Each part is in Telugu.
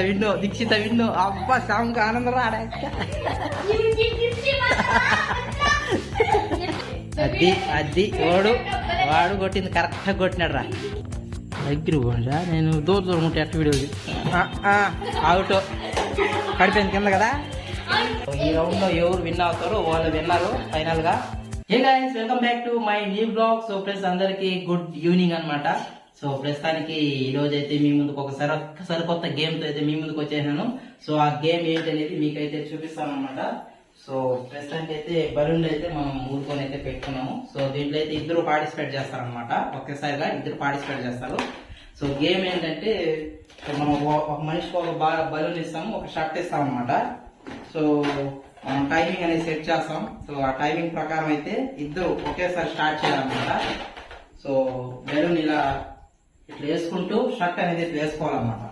విన్ను దీక్షిత విన్ను అబ్బా సాంగ్ ఆనందం రాడా అది అది ఓడు వాడు కొట్టింది కరెక్ట్గా కొట్టినాడు రా దగ్గర పోండిరా నేను దూరం దూరం ఉంటే ఎట్ట వీడియోది అవుట్ పడిపోయింది కింద కదా ఈ రౌండ్లో ఎవరు విన్ అవుతారో వాళ్ళు విన్నారు ఫైనల్గా hey guys welcome back to my new blog so friends అందరికి గుడ్ ఈవినింగ్ అనమాట సో ప్రస్తుతానికి ఈ రోజు అయితే మీ ముందుకు ఒక సర సరికొత్త గేమ్తో అయితే మీ ముందుకు వచ్చేసాను. సో ఆ గేమ్ ఏంటి అనేది మీకైతే చూపిస్తాను అనమాట సో ప్రస్తుతానికి అయితే బలూన్లు అయితే మనం ఊరుకొని అయితే పెట్టుకున్నాము. సో దీంట్లో అయితే ఇద్దరు పార్టిసిపేట్ చేస్తారనమాట ఒకేసారిగా ఇద్దరు పార్టిసిపేట్ చేస్తారు. సో గేమ్ ఏంటంటే మనం ఒక- మనిషికి ఒక బలూన్ ఇస్తాము ఒక షర్ట్ ఇస్తాం అనమాట సో మనం టైమింగ్ అనేది సెట్ చేస్తాం. సో ఆ టైమింగ్ ప్రకారం అయితే ఇద్దరు ఒకేసారి స్టార్ట్ చేయాలన్నమాట. సో బెలూన్ ఇలా ఇట్లా వేసుకుంటూ షర్ట్ అనేది ఇట్లా వేసుకోవాలన్నమాట.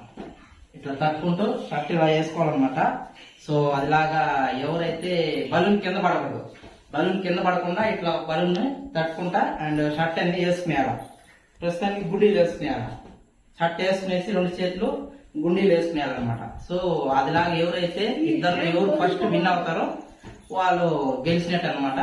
ఇట్లా తట్టుకుంటూ షర్ట్ ఇలా వేసుకోవాలన్నమాట. సో అదిలాగా ఎవరైతే బలూన్ కింద పడకూడదు. బలూన్ కింద పడకుండా ఇట్లా బలూన్ తట్టుకుంటా అండ్ షర్ట్ అనేది వేసుకునేయాల. ప్రస్తుతానికి గుడ్డీలు వేసుకునేయాల. షర్ట్ వేసుకునేసి రెండు చేతులు గుండీలు వేసుకునేయాలన్నమాట. సో అదిలాగా ఎవరైతే ఇద్దరు ఎవరు ఫస్ట్ విన్ అవుతారో వాళ్ళు గెలిచినట్టు అనమాట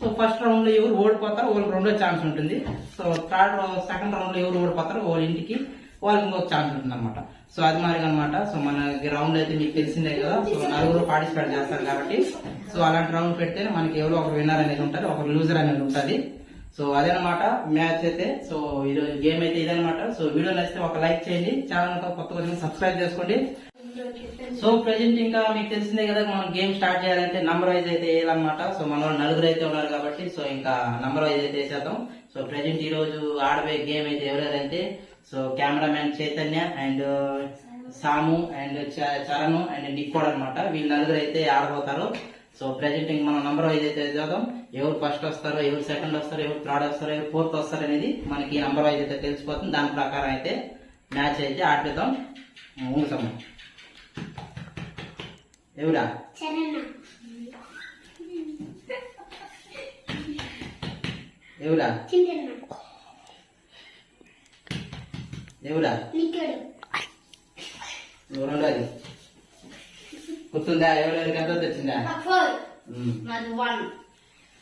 సో ఫస్ట్ రౌండ్లో ఎవరు ఓడిపోతారు వాళ్ళకి రెండో ఛాన్స్ ఉంటుంది. సో థర్డ్ సెకండ్ రౌండ్లో ఎవరు ఓడిపోతారో వాళ్ళ ఇంటికి వాళ్ళకి ఇంకొక ఛాన్స్ ఉంటుంది అనమాట సో అది మరి అనమాట సో మన రౌండ్ అయితే మీకు తెలిసిందే కదా. సో నలుగురు పార్టిసిపేట్ చేస్తారు కాబట్టి. సో అలాంటి రౌండ్ పెడితే మనకి ఎవరో ఒక విన్నర్ అనేది ఉంటుంది ఒక లూజర్ అనేది ఉంటుంది. సో అదనమాట మ్యాచ్ అయితే. సో ఈరోజు గేమ్ అయితే ఇదనమాట సో వీడియో నచ్చితే ఒక లైక్ చేయండి. ఛానల్ కొత్త కొంచెం సబ్స్క్రైబ్ చేసుకోండి. సో ప్రెజెంట్ ఇంకా మీకు తెలిసిందే కదా మనం గేమ్ స్టార్ట్ చేయాలంటే నంబర్ వైజ్ అయితే వేయాలన్నమాట సో మన నలుగురు అయితే ఉన్నారు కాబట్టి సో ఇంకా నంబర్ వైజ్ అయితే వేసేద్దాం. సో ప్రెజెంట్ ఈ రోజు ఆడబోయే గేమ్ అయితే ఎవరెవరంటే so cameraman Chaitanya and uh, Samu and uh, చ- చరణ్ అండ్ నిక్కోడ్ అనమాట వీళ్ళు నలుగురు అయితే ఆడబోతారు. సో ప్రెజెంట్ ఇంక మనం నంబర్ వైజ్ అయితే చేద్దాం ఎవరు ఫస్ట్ వస్తారో ఎవరు సెకండ్ వస్తారో ఎవరు థర్డ్ వస్తారో ఎవరు ఫోర్త్ వస్తారో అనేది మనకి నంబర్ వైజ్ అయితే తెలిసిపోతుంది. దాని ప్రకారం అయితే మ్యాచ్ అయితే ఆడిద్దాం. ఊసమ్మ ఎవరా? ఎవరా? ఎవరా? నువ్వు రెండోది. గుర్తుందా? ఎవరెవరికి ఎంతో తెచ్చిందా?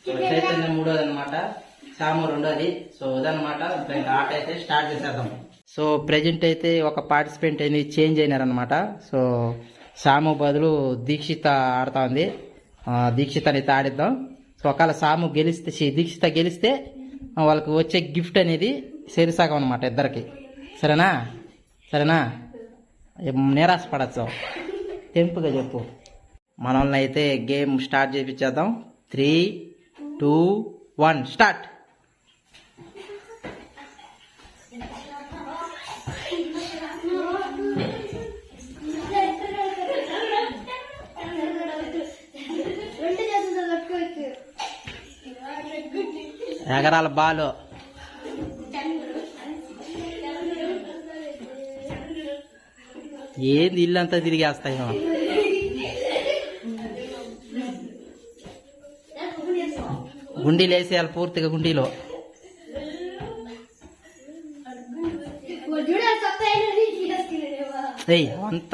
చైతన్య మూడోది అనమాట సాము రెండోది. సో ఇదనమాట ఇంకా ఆట అయితే స్టార్ట్ చేసేద్దాం. సో ప్రెజెంట్ అయితే ఒక పార్టిసిపెంట్ అనేది చేంజ్ అయినారనమాట సో సాము బదులు దీక్షిత ఆడుతా ఉంది. దీక్షిత అయితే ఆడిద్దాం సో ఒకవేళ సాము గెలిస్తే దీక్షిత గెలిస్తే వాళ్ళకి వచ్చే గిఫ్ట్ అనేది సెరిసాగం అనమాట ఇద్దరికి. సరేనా? సరేనా? ఏం నిరాశపడచ్చు తెంపుగా చెప్పు. మనల్ని అయితే గేమ్ స్టార్ట్ చేపించేద్దాం త్రీ టూ వన్ స్టార్ట్ ఎగరాల బాలు. ఏంది ఇల్లంతా తిరిగేస్తాయో? గుండీలు వేసేయాలి పూర్తిగా గుండీలో. అంత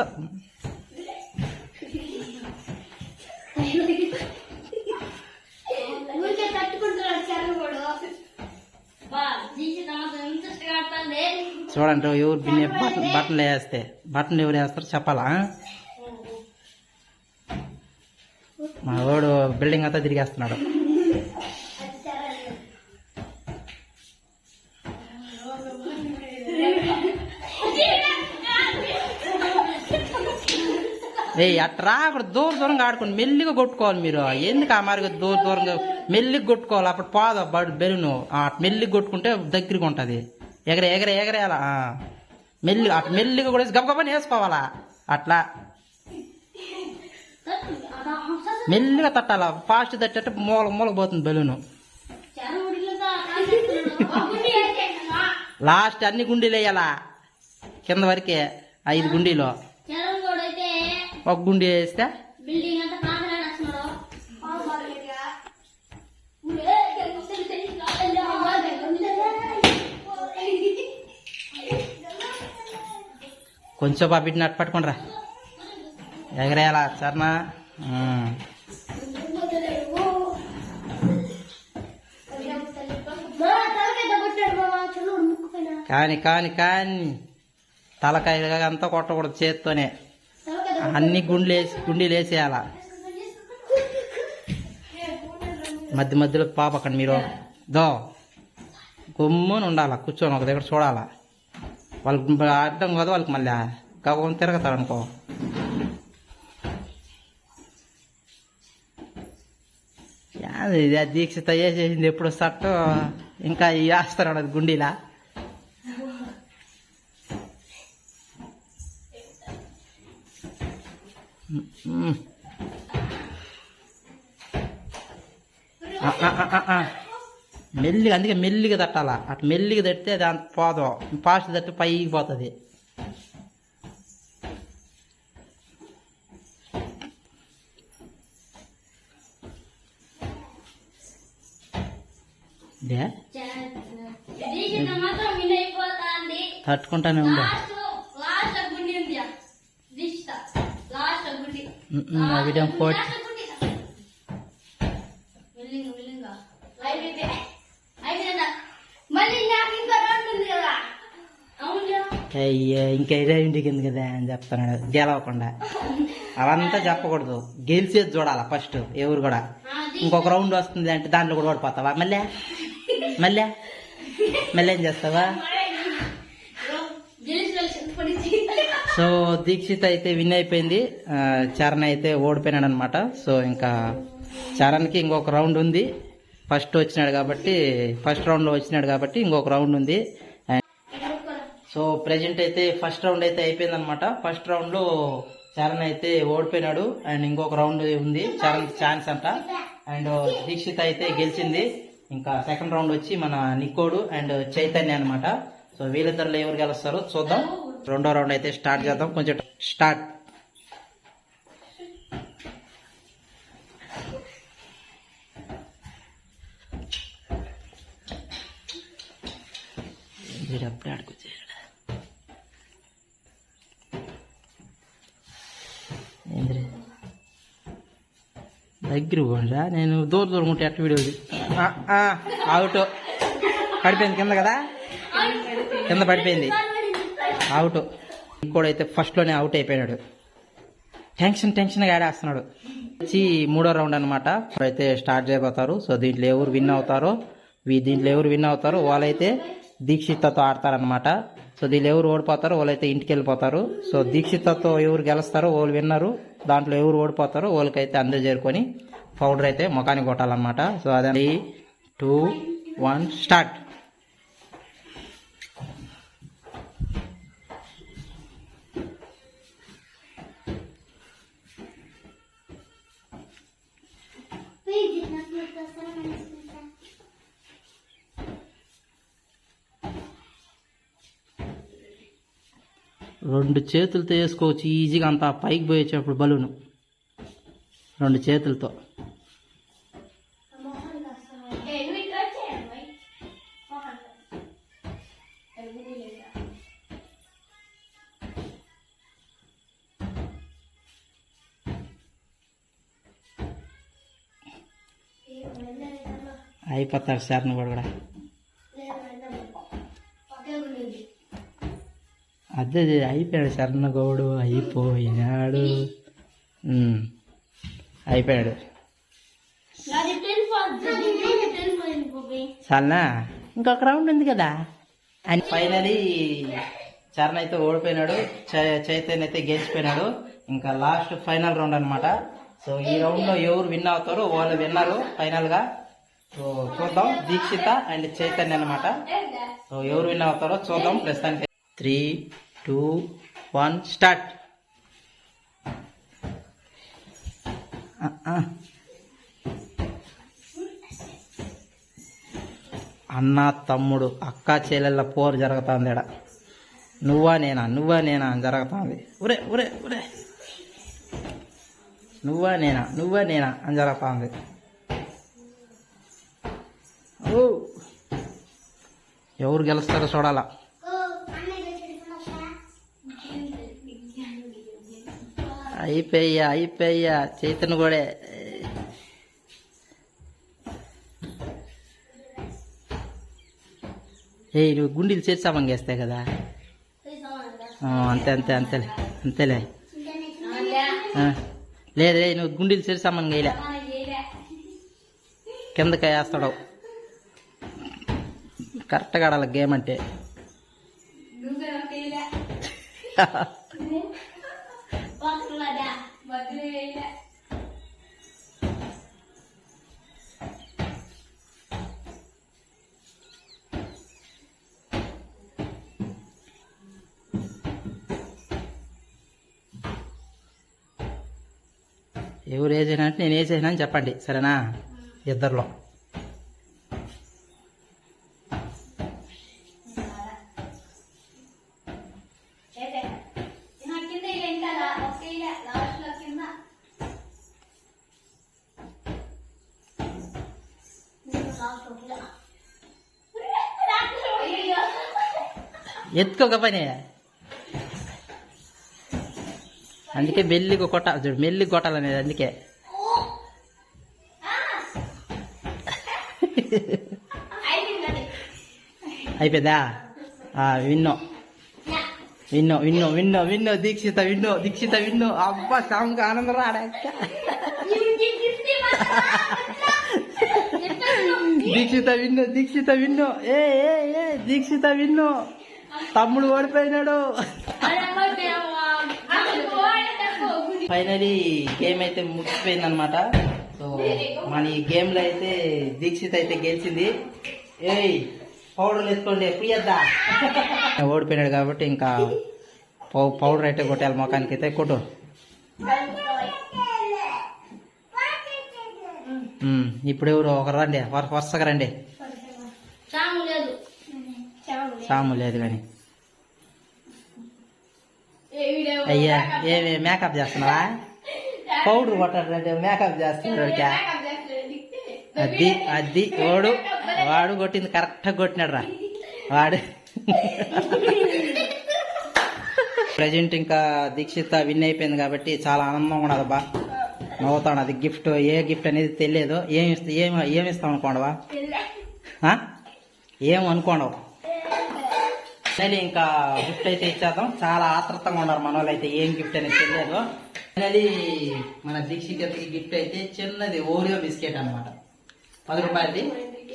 చూడండి ఎవరు బిన్నే బటన్ బటన్లు వేస్తే బటన్లు ఎవరు వేస్తారు చెప్పాలా మా వాడు బిల్డింగ్ అంతా తిరిగేస్తున్నాడు. ఏ అట్రా అక్కడ దూర దూరంగా ఆడుకోండి మెల్లిగా కొట్టుకోవాలి మీరు. ఎందుకు ఆ మరి దూర దూరంగా మెల్లిగా కొట్టుకోవాలి? అప్పుడు పోదు బడ్ బెలూను మెల్లిగా కొట్టుకుంటే దగ్గరగా ఉంటుంది. ఎగరే ఎగరే ఎగరేయాలా. మెల్లి అటు మెల్లిగా కూడా గబగబని వేసుకోవాలా? అట్లా. మెల్లిగా తట్టాలా? ఫాస్ట్ తట్టేట మూల మూల పోతుంది బెలూను. లాస్ట్ అన్ని గుండీలు వేయాలా? కింద వరకే ఐదు గుండీలు. ఒక గుండీ వేస్తే కొంచెం ఆ బిడ్డని అట్టు పట్టుకుండ్రా. ఎగరేయాలా సరేనా కానీ కాని కాని కాని. తలకాయ అంతా కొట్టకూడదు చేత్తోనే. అన్ని గుండెలు వేసి గుండీలు వేసేయాల. మధ్య మధ్యలో పాపకండి మీరు దో. గమ్మున ఉండాలా కూర్చొని ఒక దగ్గర చూడాలా. వాళ్ళకి అర్థం కాదు వాళ్ళకి మళ్ళీ కాకుండా తిరగతారు అనుకో. ఇది ఆ దీక్షిత చేసింది ఎప్పుడు సట్టు ఇంకా ఈ వేస్తారు అది గుండీలా. ఆ. మెల్లిగా అందుకే మెల్లిగా తట్టాలా? అటు మెల్లిగా తట్టితే అది అంత పోదు. ఫాస్ట్ తట్టి పైకి పోతుంది. తట్టుకుంటానే ఉంది? వీడియో కోట్ లాస్ట్ గుండి వెళ్ళింగా వెళ్ళింగా అయిపోయింది అయిపోయిందా మళ్ళీ నాకు ఇంకా రెండు ఉంది కదా అవునా అయ్యో ఇంకా ఇదే ఇంటికి ఎందుకు కదా అని చెప్తున్నాడు. గెలవకుండా. అవంతా చెప్పకూడదు. గెలిచేది చూడాలి ఫస్ట్ ఎవరు కూడా. ఇంకొక రౌండ్ వస్తుంది అంటే దాంట్లో కూడా ఓడిపోతావా? మళ్ళీ? మళ్ళీ? మళ్ళీ ఏం చేస్తావా? సో దీక్షిత్ అయితే విన్ అయిపోయింది. చరణ్ అయితే ఓడిపోయినాడు అనమాట సో ఇంకా చరణ్కి ఇంకొక రౌండ్ ఉంది. ఫస్ట్ వచ్చినాడు కాబట్టి ఫస్ట్ రౌండ్లో వచ్చినాడు కాబట్టి ఇంకొక రౌండ్ ఉంది. సో ప్రజెంట్ అయితే ఫస్ట్ రౌండ్ అయితే అయిపోయింది అనమాట ఫస్ట్ రౌండ్లో చరణ్ అయితే ఓడిపోయినాడు. అండ్ ఇంకొక రౌండ్ ఉంది. చరణ్ ఛాన్స్ అంట. అండ్ uh, దీక్షిత్ అయితే గెలిచింది. ఇంకా సెకండ్ రౌండ్ వచ్చి మన నికోడు అండ్ చైతన్య అనమాట సో వీళ్ళిద్దరిలో ఎవరు గెలుస్తారో చూద్దాం. రెండో రౌండ్ అయితే స్టార్ట్ చేద్దాం. కొంచెం స్టార్ట్ అప్పుడే ఆడుకు దగ్గర పోండిరా. నేను దూరం దూరం ఉంటే ఎట్ట వీడియో అవుట్ పడిపోయింది కింద కదా? కింద పడిపోయింది. అవుట్ ఇంకోడైతే ఫస్ట్లోనే అవుట్ అయిపోయినాడు. టెన్షన్ టెన్షన్గా ఆడేస్తున్నాడు. వచ్చి మూడో రౌండ్ అనమాట అయితే స్టార్ట్ చేయబోతారు. సో దీంట్లో ఎవరు విన్ అవుతారో వీ- దీంట్లో ఎవరు విన్ అవుతారో వాళ్ళైతే దీక్షితతో ఆడతారనమాట సో దీనిలో ఎవరు ఓడిపోతారో వాళ్ళైతే ఇంటికి వెళ్ళిపోతారు. సో దీక్షితతో ఎవరు గెలుస్తారో వాళ్ళు విన్నరు దాంట్లో ఎవరు ఓడిపోతారో వాళ్ళకైతే అందరూ చేరుకొని పౌడర్ అయితే ముఖానికి కొట్టాలన్నమాట. సో అదే టూ వన్ స్టార్ట్. రెండు చేతులతో వేసుకోవచ్చు. ఈజీగా అంత పైకి పోయేటప్పుడు బలూను. రెండు చేతులతో. అయిపోతాడు సార్ నువ్వు కూడా. అదే అయిపోయాడు శరణగౌడు అయిపోయినాడు అయిపోయాడు. చాలా ఇంకొక రౌండ్ ఉంది కదా. అని ఫైనలీ చరణ్ అయితే ఓడిపోయినాడు చై- చైతన్య అయితే గెలిచిపోయినాడు. ఇంకా లాస్ట్ ఫైనల్ రౌండ్ అనమాట సో ఈ రౌండ్లో ఎవరు విన్ అవుతారో వాళ్ళు విన్నారు ఫైనల్గా సో చూద్దాం దీక్షిత అండ్ చైతన్య అనమాట సో ఎవరు విన్ అవుతారో చూద్దాం ప్రస్తుతానికి. Three two one start. అన్న తమ్ముడు అక్క చెల్లెళ్ళ పోరు జరుగుతుంది ఇక్కడ నువ్వా నేనా? నువ్వా నేనా అని జరుగుతుంది. ఉరే ఉరే ఉరే నువ్వా నేనా? నువ్వా నేనా అని జరుగుతుంది. ఎవరు గెలుస్తారో చూడాలా. అయిపోయా అయిపోయా చైతన్య కూడా. ఏ నువ్వు గుండీలు చేసి మంగేస్తాయి కదా. అంతే అంతే అంతేలే అంతేలే. లేదు నువ్వు గుండీలు చేసి మంగేయలే కిందకి వేస్తాడు. కరెక్ట్గా ఆడాలి గేమ్ అంటే. ఎవరు వేసేనా అంటే నేను వేసేసినా అని చెప్పండి సరేనా? ఇద్దరిలో. ఎత్తుకోక పని అందుకే మెల్లిగా కొట్ట చూడు మెల్లి కొట్టాలనేది అందుకే. అయిపోయిందా? విన్నో. విన్నో విన్నో విన్నో విన్నో దీక్షిత విన్నో దీక్షిత విన్నో. అబ్బా సాముకి ఆనందం రాడాక దీక్షిత విన్నో దీక్షిత విన్నో. ఏ ఏ ఏ దీక్షిత విన్నో. తమ్ముడు ఓడిపోయినాడు. ఫైనలీ గేమ్ అయితే ముగిసిపోయింది అనమాట సో మన ఈ గేమ్లో అయితే దీక్షిత్ అయితే గెలిచింది. ఏయ్ పౌడర్లు వేసుకోండి పుయ్యద్దా ఓడిపోయినాడు కాబట్టి ఇంకా పౌ- పౌడర్ అయితే కొట్టాలి మొఖానికి. అయితే కొట్టు. ఇప్పుడు ఎవరు ఒకరు రండి వర- వరుసగా రండి. సాము లేదు కానీ. అయ్యా ఏమి మేకప్ చేస్తున్నావా? పౌడర్ కొట్టాడంటే మేకప్ చేస్తున్నాడు వాడికి. మేకప్ చేస్తలేదు. అది అది వాడు వాడు కొట్టింది కరెక్ట్గా కొట్టినాడు రా వాడు. ప్రజెంట్ ఇంకా దీక్షిత విన్ అయిపోయింది కాబట్టి చాలా ఆనందంగా ఉన్నది బా నవ్వుతాడు అది గిఫ్ట్ ఏ గిఫ్ట్ అనేది తెలియదు. ఏమి ఇస్తా ఏమి ఏమి ఇస్తాం అనుకోండవా? ఏం అనుకోండవు? ఫైనలీ ఇంకా గిఫ్ట్ అయితే ఇచ్చేద్దాం. చాలా ఆతృతంగా ఉన్నారు మన అయితే ఏం గిఫ్ట్ అనేది తెలియదు. ఫైనలీ మన దీక్షితకి గిఫ్ట్ అయితే చిన్నది ఓరియో బిస్కెట్ అన్నమాట. పది రూపాయలది.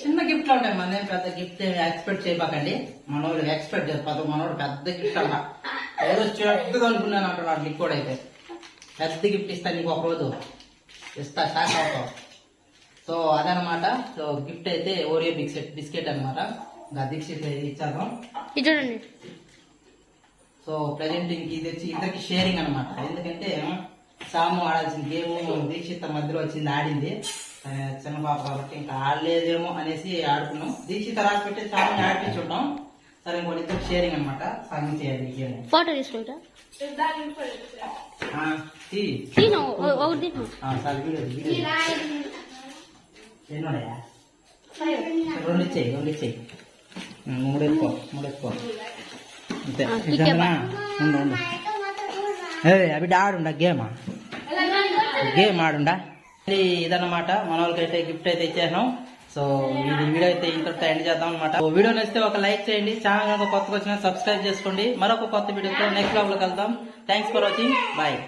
చిన్న గిఫ్ట్లు ఉంటాయి. మన పెద్ద గిఫ్ట్ ఎక్స్పెక్ట్ చేయబాకండి. మనోళ్ళు ఎక్స్పెక్ట్ చేస్తారు. పద మనోడు పెద్ద గిఫ్ట్ అంట ఏదో చెడ్డగా అనుకున్నాను అంటున్నాడు నీకు కూడా అయితే. పెద్ద గిఫ్ట్ ఇస్తాను నీకు ఒక రోజు. ఇస్తా షాక్ అవుతావు. సో అదనమాట సో గిఫ్ట్ అయితే ఓరియో బిస్కెట్ బిస్కెట్ అనమాట ఇంకా దీక్షిత్ ఇచ్చాను ఇది చూడండి సో ప్రజెంట్ ఇంక ఇది వచ్చి ఇద్దరికి షేరింగ్ అనమాట ఎందుకంటే సాము ఆడాల్సిన గేమ్ దీక్షిత మధ్యలో వచ్చింది ఆడింది. చిన్న పాప కాబట్టి ఇంకా ఆడలేదేమో అనేసి ఆడుకున్నాం. దీక్షిత రాసి పెట్టి సాముని ఆడిపించుంటాం సరే ఇంకోటి ఇద్దరు షేరింగ్ అనమాట సాగు చేయాలి గేమ్ ఫోటో తీసుకుంటా. రెండు ఇచ్చేయి రెండు ఇచ్చేయి. ఉమ్, మూడు ఎత్తుకో మూడు ఎత్తుకో అంతే ఉండు ఉండు. ఏ అవి ఆడుండా గేమా? గేమ్ ఆడుండా? ఇది ఇదన్నమాట మన వాళ్ళకైతే గిఫ్ట్ అయితే ఇచ్చేసాం సో ఈ వీడియో అయితే ఇంతటితో ఎండ్ చేద్దాం అనమాట వీడియో నచ్చితే ఒక లైక్ చేయండి. ఛానల్ కనుక కొత్తగా వచ్చినా సబ్స్క్రైబ్ చేసుకోండి. మరొక కొత్త వీడియోతో నెక్స్ట్ బ్లాగ్లో కలుద్దాం. Thanks for watching bye